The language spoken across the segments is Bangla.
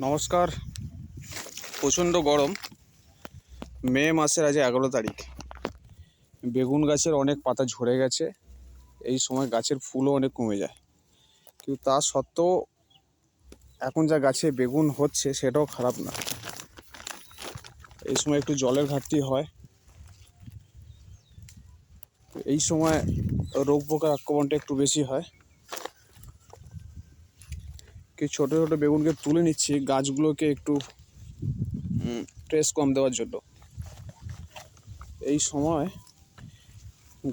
নমস্কার। প্রচণ্ড গরম। মে মাসের আজ এগারো তারিখ। বেগুন গাছের অনেক পাতা ঝরে গেছে। এই সময় গাছের ফুলও অনেক কমে যায়। কিন্তু তা সত্ত্বেও এখন যা গাছে বেগুন হচ্ছে সেটাও খারাপ না। এই সময় একটু জলের ঘাটতি হয়। এই সময় রোগ পোকার আক্রমণটা একটু বেশি হয়। কি ছোট ছোট বেগুনকে তুলে নিচ্ছি, গাছগুলোকে একটু ট্রেস কম দেওয়ার জন্য। এই সময়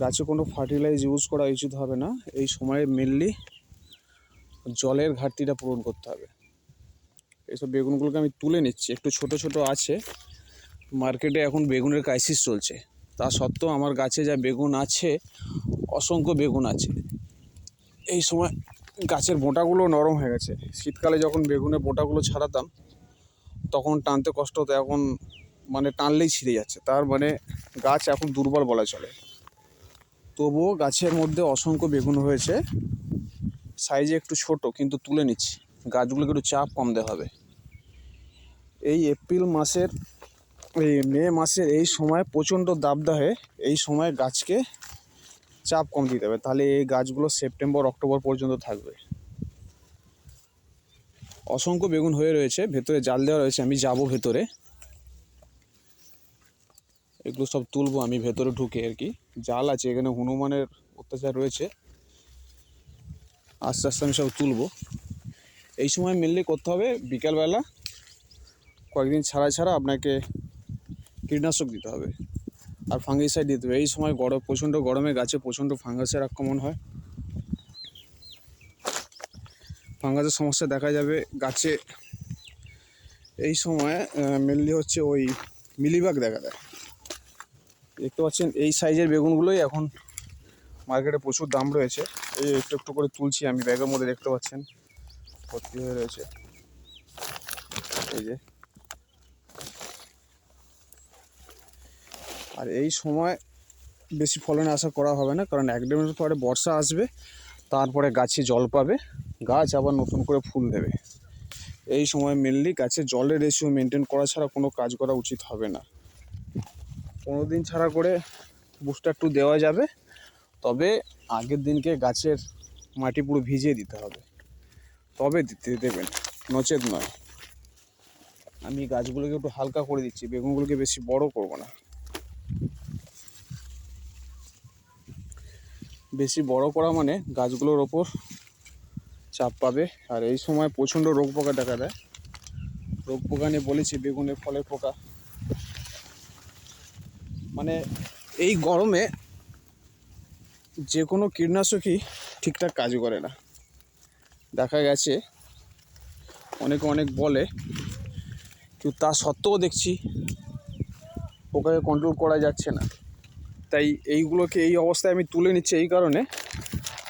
গাছে কোনো ফার্টিলাইজ ইউজ করা উচিত হবে না, এই সময়ে মেনলি জলের ঘাটতিটা পূরণ করতে হবে। এইসব বেগুনগুলোকে আমি তুলে নিচ্ছি, একটু ছোট ছোট আছে মার্কেটে এখন বেগুনের ক্রাইসিস চলছে। তা সত্ত্বেও আমার গাছে যা বেগুন আছে, অসংখ্য বেগুন আছে। এই সময় গাছের বোঁটাগুলো নরম হয়ে গেছে। শীতকালে যখন বেগুনের বোঁটাগুলো ছাড়াতাম, তখন টানতে কষ্ট হতো, এখন মানে টানলেই ছিঁড়ে যাচ্ছে। তার মানে গাছ এখন দুর্বল বলা চলে। তবুও গাছের মধ্যে অসংখ্য বেগুন হয়েছে। সাইজে একটু ছোট, কিন্তু তুলে নিচ্ছি। গাছগুলোকে একটু চাপ কম দেওয়া হবে। এই এপ্রিল মাসের, এই মে মাসের এই সময় প্রচণ্ড দাবদাহে এই সময় গাছকে চাপ কম দিতে হবে, তাহলে এই গাছগুলো সেপ্টেম্বর, অক্টোবর পর্যন্ত থাকবে। অসংখ্য বেগুন হয়ে রয়েছে, ভেতরে জাল দেওয়া রয়েছে, আমি যাব ভেতরে। এগুলো সব তুলবো আমি, ভেতরে ঢুকে আর কি। জাল আছে, এখানে হনুমানের অত্যাচার রয়েছে। আস্তে আস্তে আমি সব তুলবো। এই সময় মেনলি করতে হবে বিকালবেলা, কয়েকদিন ছাড়া ছাড়া আপনাকে কীটনাশক দিতে হবে। আর ফাঙ্গিসাইড দিতে হবে এই সময় গরম, প্রচণ্ড গরমে গাছে প্রচণ্ড ফাঙ্গাসের আক্রমণ হয়। ফাঙ্গাসের সমস্যা দেখা যাবে গাছে। এই সময় মেনলি হচ্ছে ওই মিলিবাগ দেখা দেয় দেখতে পাচ্ছেন, এই সাইজের বেগুনগুলোই এখন মার্কেটে প্রচুর দাম রয়েছে। এই একটু একটু করে তুলছি আমি, ব্যাগের মধ্যে দেখতে পাচ্ছেন। ভর্তি হয়ে রয়েছে। এই যে। আর এই সময় বেশি ফলন আশা করা হবে না, কারণ এক দেড় পরে বর্ষা আসবে, তারপরে গাছে জল পাবে, গাছ আবার নতুন করে ফুল দেবে। এই সময় মেনলি গাছে জলের রেশিও মেনটেন করা ছাড়া কোনো কাজ করা উচিত হবে না। পনেরো দিন ছাড়া করে বুস্টার টু দেওয়া যাবে, তবে আগের দিনকে গাছের মাটি পুরো ভিজিয়ে দিতে হবে। তবে দিতে দেবেন, নচেত নয়। আমি গাছগুলোকে একটু হালকা করে দিচ্ছি, বেগুনগুলোকে বেশি বড় করব না। বেশি বড় করা মানে গাছগুলোর ওপর চাপ পাবে। আর এই সময় প্রচণ্ড রোগ পোকা দেখা দেয়। রোগ পোকা নিয়ে বলেছি, বেগুনের ফলের পোকা। মানে এই গরমে যে কোনো কীটনাশকই ঠিকঠাক কাজ করে না। দেখা গেছে, অনেকে অনেক বলে, কিন্তু তা সত্ত্বেও দেখছি পোকাকে কন্ট্রোল করা যাচ্ছে না। তাই এইগুলোকে এই অবস্থায় আমি তুলে নিচ্ছি এই কারণে,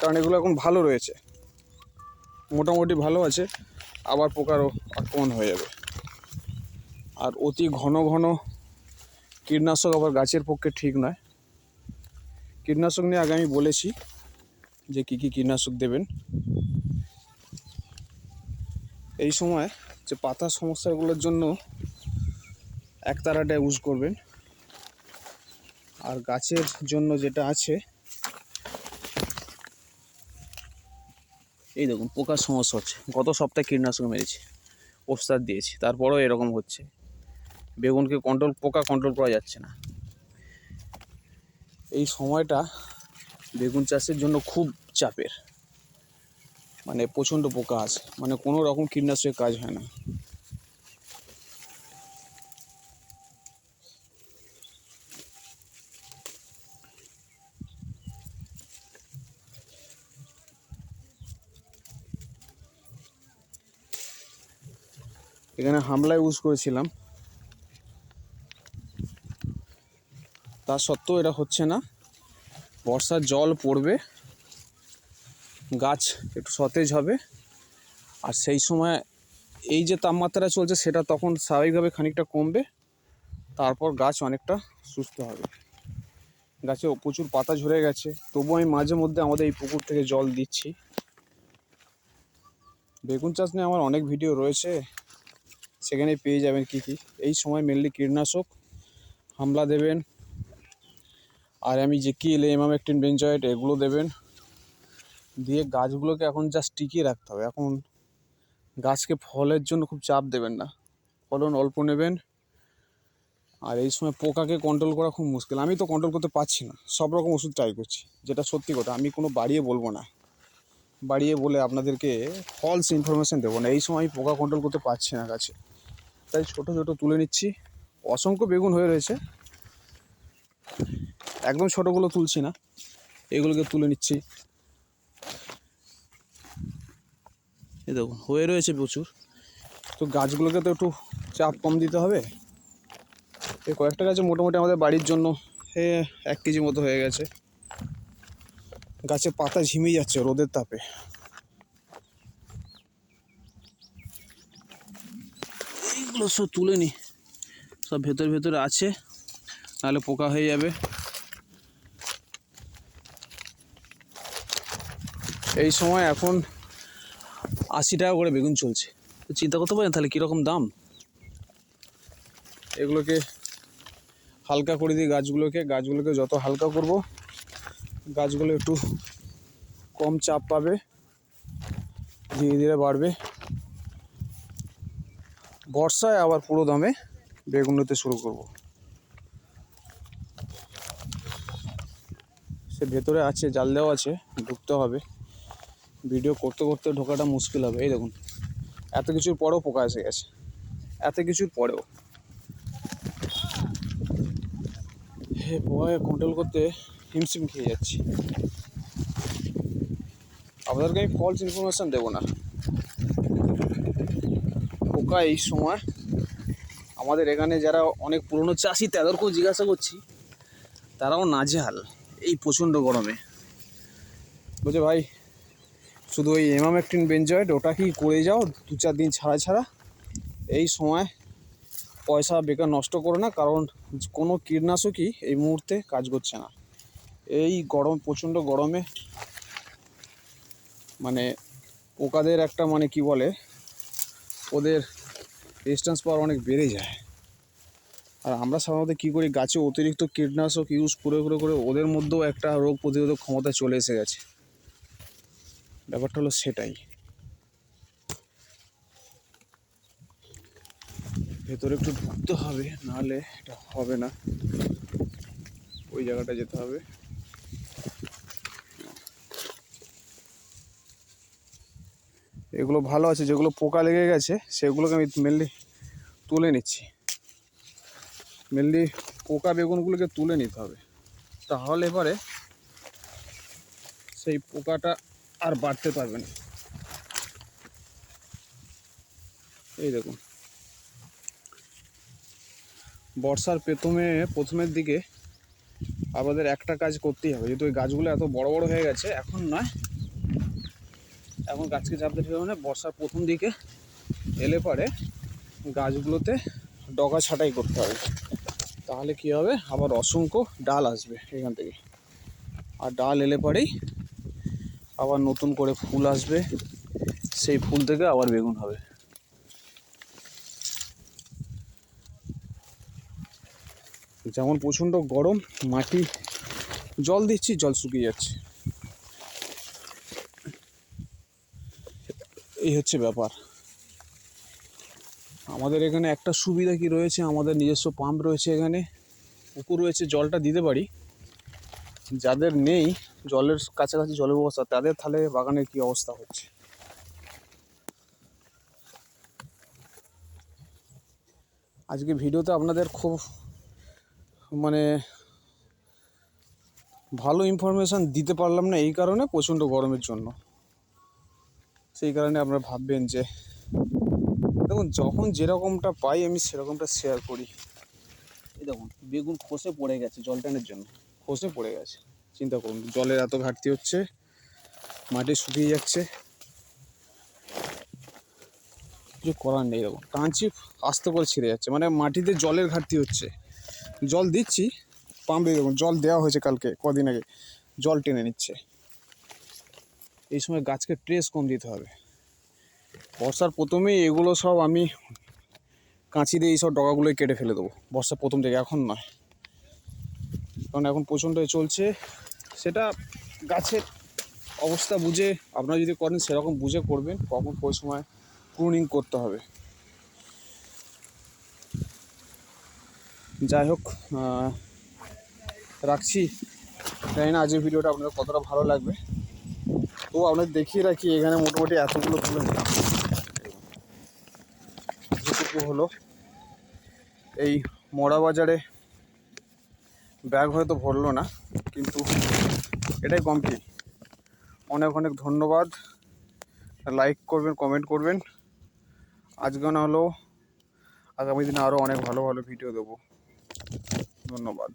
কারণ এগুলো এখন ভালো রয়েছে। মোটামুটি ভালো আছে, আবার পোকারও আক্রমণ হয়ে যাবে। আর অতি ঘন ঘন কীটনাশক আবার গাছের পক্ষে ঠিক নয়। কীটনাশক নিয়ে আগে আমি বলেছি যে কী কী কীটনাশক দেবেন। এই সময় যে পাতা সমস্যাগুলোর জন্য একতারাটা ইউজ করবেন। আর গাছের জন্য যেটা আছে, এই দেখুন, পোকার সমস্যা হচ্ছে। গত সপ্তাহে কীটনাশক মেরেছি, ওষুধ দিয়েছি, তারপরেও এরকম হচ্ছে। বেগুনকে কন্ট্রোল পোকা কন্ট্রোল করা যাচ্ছে না। এই সময়টা বেগুন চাষের জন্য খুব চাপের। মানে প্রচণ্ড পোকা আছে। মানে কোনো রকম কীটনাশকের কাজ হয় না। এখানে হামলা ইউজ করেছিলাম। তা সত্ত্বেও এটা হচ্ছে না। বর্ষার জল পড়বে, গাছ একটু সতেজ হবে। আর সেই সময় এই যে তাপমাত্রা চলছে, সেটা তখন স্বাভাবিকভাবে খানিকটা কমবে। তারপর গাছ অনেকটা সুস্থ হবে। গাছে প্রচুর পাতা ঝরে গেছে। তবু আমি মাঝে মধ্যে আমাদের এই পুকুর থেকে জল দিচ্ছি। বেগুন চাষ নিয়ে আমার অনেক ভিডিও রয়েছে। সেখানে পেয়ে যাবেন কী কী। এই সময় মেনলি কীটনাশক হামলা দেবেন। আর আমি যে কি এলে এমাম একটিন বেঞ্জয়েড এগুলো দেবেন। দিয়ে গাছগুলোকে এখন জাস্ট টিকিয়ে রাখতে হবে। এখন গাছকে ফলের জন্য খুব চাপ দেবেন না। ফলন অল্প নেবেন। আর এই সময় পোকাকে কন্ট্রোল করা খুব মুশকিল। আমি তো কন্ট্রোল করতে পারছি না। সব রকম ওষুধ ট্রাই করছি। যেটা সত্যি কথা, আমি কোনো বাড়িয়ে বলব না। বাড়িয়ে বলে আপনাদেরকে ফলস ইনফরমেশান দেবো না। এই সময় পোকা কন্ট্রোল করতে পারছি না গাছে। তাই ছোটো ছোটো তুলে নিচ্ছি। অসংখ্য বেগুন হয়ে রয়েছে। একদম ছোটোগুলো তুলছি না। এগুলোকে তুলে নিচ্ছি। এই দেখুন, হয়ে রয়েছে প্রচুর। তো গাছগুলোকে তো একটু চাপ কম দিতে হবে। এই কয়েকটা গাছে মোটামুটি আমাদের বাড়ির জন্য, এ এক কেজি মতো হয়ে গেছে। গাছের পাতা ঝিমিয়ে যাচ্ছে রোদের তাপে। এইগুলো সব তুলে নি। সব ভেতর ভেতরে আছে, নাহলে পোকা হয়ে যাবে। এই সময় এখন আশি টাকা করে বেগুন চলছে। চিন্তা করতে পারেন তাহলে কীরকম দাম? এগুলোকে হালকা করে দিই গাছগুলোকে গাছগুলোকে যত হালকা করব, গাছগুলো একটু কম চাপ পাবে, ধীরে ধীরে বাড়বে। বর্ষায় আবার পুরো দামে বেগুন নিতে শুরু করব। সে ভেতরে আছে, জাল দেওয়া আছে, ঢুকতে হবে। ভিডিও করতে করতে ঢোকাটা মুশকিল হবে, এই দেখুন। এত কিছুর পরেও পোকা এসে গেছে। এত কিছুর পরেও। হে পোকাকে কন্ট্রোল করতে হিমশিম খেয়ে যাচ্ছি। আপনাদেরকে আমি ফলস ইনফরমেশান দেবো না। পোকা এই সময়। আমাদের এখানে যারা অনেক পুরনো চাষি, তাদেরকেও জিজ্ঞাসা করছি, তারাও নাজেহাল এই প্রচণ্ড গরমে। বলছে, ভাই, শুধু ওই এমামেকটিন বেঞ্জয়েড, ওটা কি করে যাও? দু চার দিন ছাড়া ছাড়া। এই সময় পয়সা বেকার নষ্ট করো না, কারণ কোনো কীটনাশকই এই মুহূর্তে কাজ করছে না। এই গরম, প্রচণ্ড গরমে মানে পোকাদের একটা মানে কি বলে, ওদের রেজিস্ট্যান্স পাওয়ার অনেক বেড়ে যায়। আর আমরা সাধারণত কী করি, গাছে অতিরিক্ত কীটনাশক ইউজ করে করে করে ওদের মধ্যেও একটা রোগ প্রতিরোধক ক্ষমতা চলে এসে গেছে। ব্যাপারটা হলো সেটাই। ভেতরে একটু ঢুকতে হবে, নাহলে এটা হবে না। ওই জায়গাটা যেতে হবে। এগুলো ভালো আছে, যেগুলো পোকা লেগে গেছে, সেগুলোকে আমি মেনলি তুলে নিচ্ছি। মেনলি পোকা বেগুনগুলোকে তুলে নিতে হবে। তাহলে এবারে সেই পোকাটা আর বাড়তে পারবে না। এই দেখুন। বর্ষার প্রথমে, প্রথমের দিকে আমাদের একটা কাজ করতেই হবে। যেহেতু ওই গাছগুলো এত বড় বড় হয়ে গেছে, এখন নয় এখন গাছকে চাপ দিতে হবে না, বর্ষার প্রথম দিকে এলে পরে গাছগুলোতে ডগা ছাঁটাই করতে হবে। তাহলে কি হবে? আবার অসংখ্য ডাল আসবে এখান থেকে। আর ডাল এলে পরেই আবার নতুন করে ফুল আসবে। সেই ফুল থেকে আবার বেগুন হবে। যেমন প্রচণ্ড গরম, মাটি জল দিচ্ছি, জল শুকিয়ে যাচ্ছে। এই হচ্ছে ব্যাপার। আমাদের এখানে একটা সুবিধা কি রয়েছে? আমাদের নিজস্ব পাম্প রয়েছে এখানে। পুকুর রয়েছে, জলটা দিতে পারি। যাদের নেই, জলের কাছাকাছি জলের ব্যবস্থা, তাদের তাহলে বাগানের কি অবস্থা হচ্ছে? আজকে ভিডিওতে আপনাদের খুব মানে ভালো ইনফরমেশান দিতে পারলাম না, এই কারণে প্রচণ্ড গরমের জন্য। সেই কারণে আপনারা ভাববেন যে, দেখুন, যখন যেরকমটা পাই আমি সেরকমটা শেয়ার করি। এই দেখুন, বেগুন খসে পড়ে গেছে জল টানের জন্য। খসে পড়ে গেছে, চিন্তা করুন, জলের এত ঘাটতি হচ্ছে, মাটি শুকিয়ে যাচ্ছে। কিছু করার নেই দেখুন টানছি আস্তে করে ছিঁড়ে যাচ্ছে মানে মাটিতে জলের ঘাটতি হচ্ছে। জল দিচ্ছি, পাম্পে দেখুন, জল দেওয়া হয়েছে কালকে, কদিন আগে, জল টেনে নিচ্ছে। এই সময় গাছকে ট্রেস কম দিতে হবে? বর্ষার প্রথমেই এগুলো সব আমি কাঁচি দিয়ে এইসব ডগাগুলোই কেটে ফেলে দেবো। বর্ষা প্রথম থেকে এখন নয়। কারণ এখন প্রচণ্ড চলছে। সেটা গাছের অবস্থা বুঝে আপনারা যদি করেন, সেরকম বুঝে করবেন। কখন কোন সময় প্রুনিং করতে হবে। যাই হোক রাখছি। জানি না আজকের ভিডিওটা আপনাদের কতটা ভালো লাগবে। তো আপনাদের দেখিয়ে রাখি, এখানে মোটামুটি এতগুলো নিলাম যেটুকু হলো, এই মোড়া বাজারে ব্যাগ হয়তো ভরলো না, কিন্তু এটাই কমপ্লিট অনেক অনেক ধন্যবাদ। লাইক করবেন কমেন্ট করবেন। আজকে না হলেও আগামী দিনে আরও অনেক ভালো ভালো ভিডিও দেবো। ধন্যবাদ।